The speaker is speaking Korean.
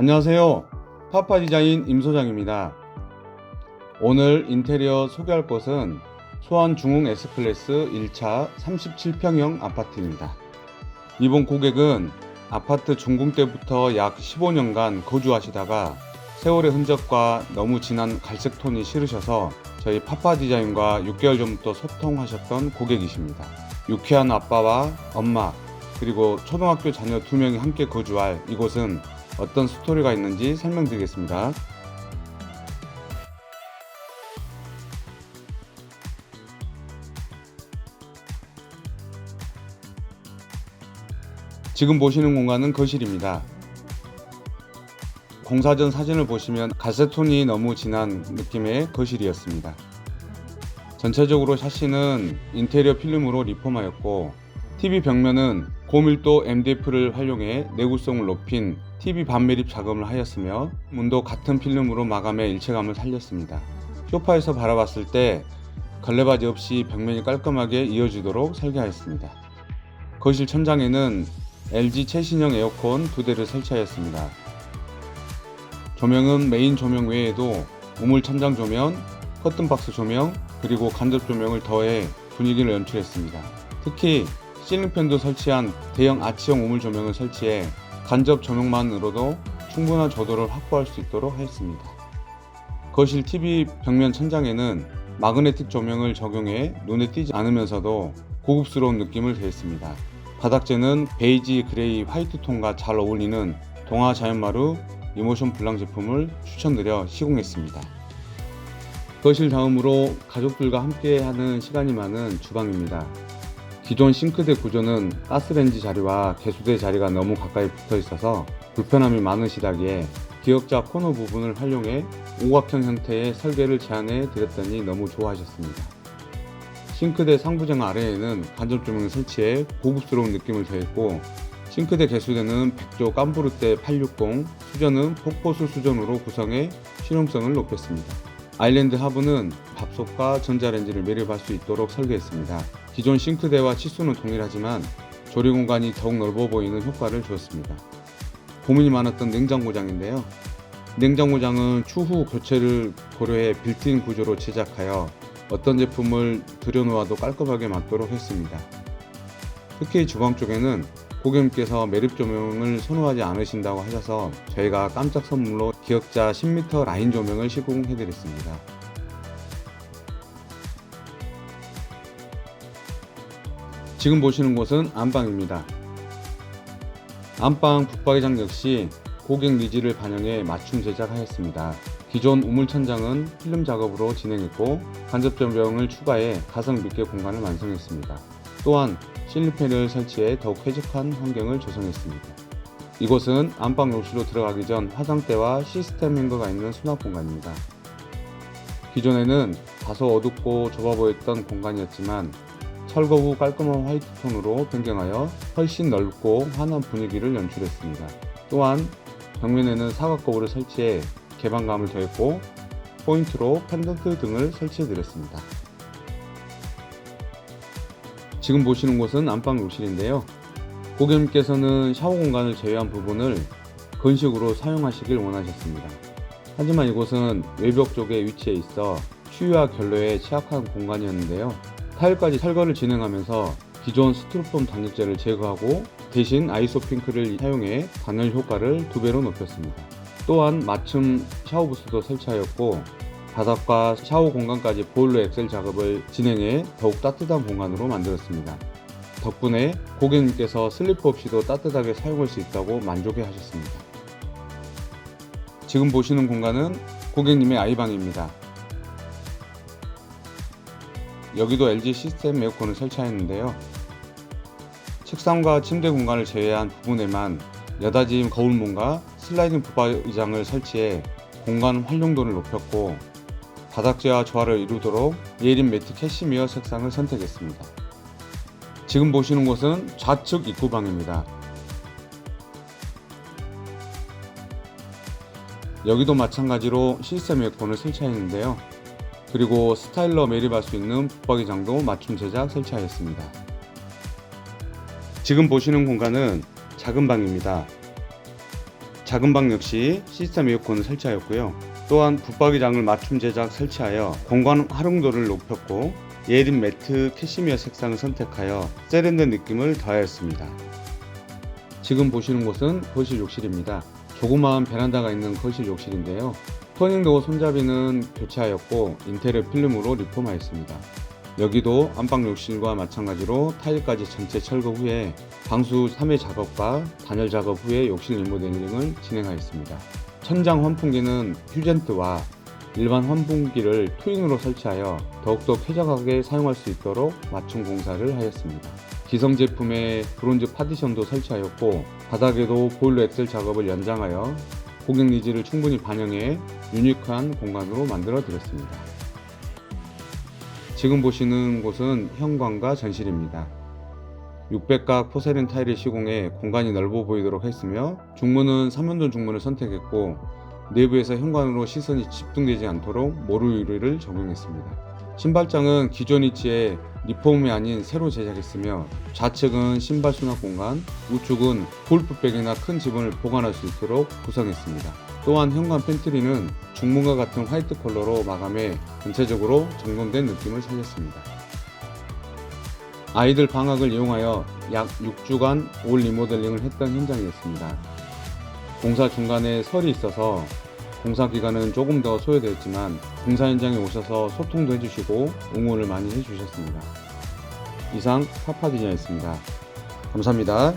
안녕하세요. 파파 디자인 임소장입니다. 오늘 인테리어 소개할 곳은 소환 중흥 S클래스 1차 37평형 아파트입니다. 이번 고객은 아파트 준공 때부터 약 15년간 거주하시다가 세월의 흔적과 너무 진한 갈색 톤이 싫으셔서 저희 파파 디자인과 6개월 전부터 소통하셨던 고객이십니다. 유쾌한 아빠와 엄마 그리고 초등학교 자녀 두 명이 함께 거주할 이곳은 어떤 스토리가 있는지 설명드리겠습니다. 지금 보시는 공간은 거실입니다. 공사 전 사진을 보시면 갈색톤이 너무 진한 느낌의 거실이었습니다. 전체적으로 샤시는 인테리어 필름으로 리폼하였고 TV 벽면은 고밀도 MDF를 활용해 내구성을 높인 TV 반매립 작업을 하였으며 문도 같은 필름으로 마감해 일체감을 살렸습니다. 소파에서 바라봤을 때 걸레바지 없이 벽면이 깔끔하게 이어지도록 설계하였습니다. 거실 천장에는 LG 최신형 에어컨 두 대를 설치하였습니다. 조명은 메인 조명 외에도 우물 천장 조명, 커튼박스 조명, 그리고 간접 조명을 더해 분위기를 연출했습니다. 특히 실링팬도 설치한 대형 아치형 우물 조명을 설치해 간접 조명만으로도 충분한 조도를 확보할 수 있도록 하였습니다. 거실 TV 벽면 천장에는 마그네틱 조명을 적용해 눈에 띄지 않으면서도 고급스러운 느낌을 더했습니다. 바닥재는 베이지, 그레이, 화이트 톤과 잘 어울리는 동아 자연마루 이모션 블랑 제품을 추천드려 시공했습니다. 거실 다음으로 가족들과 함께 하는 시간이 많은 주방입니다. 기존 싱크대 구조는 가스레인지 자리와 개수대 자리가 너무 가까이 붙어 있어서 불편함이 많으시다기에 기역자 코너 부분을 활용해 오각형 형태의 설계를 제안해 드렸더니 너무 좋아하셨습니다. 싱크대 상부장 아래에는 간접 조명을 설치해 고급스러운 느낌을 더했고 싱크대 개수대는 백조 깜부르대 860, 수전은 폭포수 수전으로 구성해 실용성을 높였습니다. 아일랜드 하부는 밥솥과 전자레인지를 매립할 수 있도록 설계했습니다. 기존 싱크대와 치수는 동일하지만 조리 공간이 더욱 넓어 보이는 효과를 주었습니다. 고민이 많았던 냉장고장인데요. 냉장고장은 추후 교체를 고려해 빌트인 구조로 제작하여 어떤 제품을 들여놓아도 깔끔하게 맞도록 했습니다. 특히 주방 쪽에는 고객님께서 매립 조명을 선호하지 않으신다고 하셔서 저희가 깜짝 선물로 기역자 10m 라인 조명을 시공해 드렸습니다. 지금 보시는 곳은 안방입니다. 안방 북박이장 역시 고객 니즈를 반영해 맞춤 제작하였습니다. 기존 우물 천장은 필름 작업으로 진행했고 간접 조명을 추가해 가성 있게 공간을 완성했습니다. 또한 실리팬을 설치해 더욱 쾌적한 환경을 조성했습니다. 이곳은 안방 욕실로 들어가기 전 화장대와 시스템 행거가 있는 수납 공간입니다. 기존에는 다소 어둡고 좁아 보였던 공간이었지만 철거 후 깔끔한 화이트 톤으로 변경하여 훨씬 넓고 환한 분위기를 연출했습니다. 또한 벽면에는 사각 거울을 설치해 개방감을 더했고 포인트로 펜던트 등을 설치해 드렸습니다. 지금 보시는 곳은 안방 욕실인데요. 고객님께서는 샤워 공간을 제외한 부분을 건식으로 사용하시길 원하셨습니다. 하지만 이곳은 외벽 쪽에 위치해 있어 추위와 결로에 취약한 공간이었는데요. 타일까지 철거를 진행하면서 기존 스티로폼 단열재를 제거하고 대신 아이소핑크를 사용해 단열 효과를 두 배로 높였습니다. 또한 맞춤 샤워 부스도 설치하였고 바닥과 샤워 공간까지 보일러 엑셀 작업을 진행해 더욱 따뜻한 공간으로 만들었습니다. 덕분에 고객님께서 슬리퍼 없이도 따뜻하게 사용할 수 있다고 만족해 하셨습니다. 지금 보시는 공간은 고객님의 아이방입니다. 여기도 LG 시스템 에어컨을 설치하였는데요. 책상과 침대 공간을 제외한 부분에만 여닫이 거울문과 슬라이딩 붙박이장을 설치해 공간 활용도를 높였고 바닥재와 조화를 이루도록 예린 매트 캐시미어 색상을 선택했습니다. 지금 보시는 곳은 좌측 입구방입니다. 여기도 마찬가지로 시스템 에어컨을 설치했는데요. 그리고 스타일러 매립할 수 있는 붙박이장도 맞춤 제작 설치하였습니다. 지금 보시는 공간은 작은 방입니다. 작은 방 역시 시스템 에어컨을 설치하였고요. 또한 붙박이장을 맞춤 제작 설치하여 공간 활용도를 높였고 예린 매트 캐시미어 색상을 선택하여 세련된 느낌을 더하였습니다. 지금 보시는 곳은 거실 욕실입니다. 조그마한 베란다가 있는 거실 욕실인데요. 터닝도어 손잡이는 교체하였고 인테리어 필름으로 리폼하였습니다. 여기도 안방 욕실과 마찬가지로 타일까지 전체 철거 후에 방수 3회 작업과 단열 작업 후에 욕실 리모델링을 진행하였습니다. 천장 환풍기는 휴젠트와 일반 환풍기를 투인으로 설치하여 더욱더 쾌적하게 사용할 수 있도록 맞춤 공사를 하였습니다. 기성 제품의 브론즈 파티션도 설치하였고 바닥에도 보일러 엑셀 작업을 연장하여 고객 니즈를 충분히 반영해 유니크한 공간으로 만들어 드렸습니다. 지금 보시는 곳은 현관과 전실입니다. 600각 포세린 타일을 시공해 공간이 넓어 보이도록 했으며 중문은 3연동 중문을 선택했고 내부에서 현관으로 시선이 집중되지 않도록 모루 유리를 적용했습니다. 신발장은 기존 위치에 리폼이 아닌 새로 제작했으며 좌측은 신발 수납 공간, 우측은 골프백이나 큰 지분을 보관할 수 있도록 구성했습니다. 또한 현관 팬트리는 중문과 같은 화이트 컬러로 마감해 전체적으로 정돈된 느낌을 살렸습니다. 아이들 방학을 이용하여 약 6주간 올 리모델링을 했던 현장이었습니다. 공사 중간에 설이 있어서 공사 기간은 조금 더 소요되었지만 공사 현장에 오셔서 소통도 해주시고 응원을 많이 해주셨습니다. 이상 파파디냐였습니다. 감사합니다.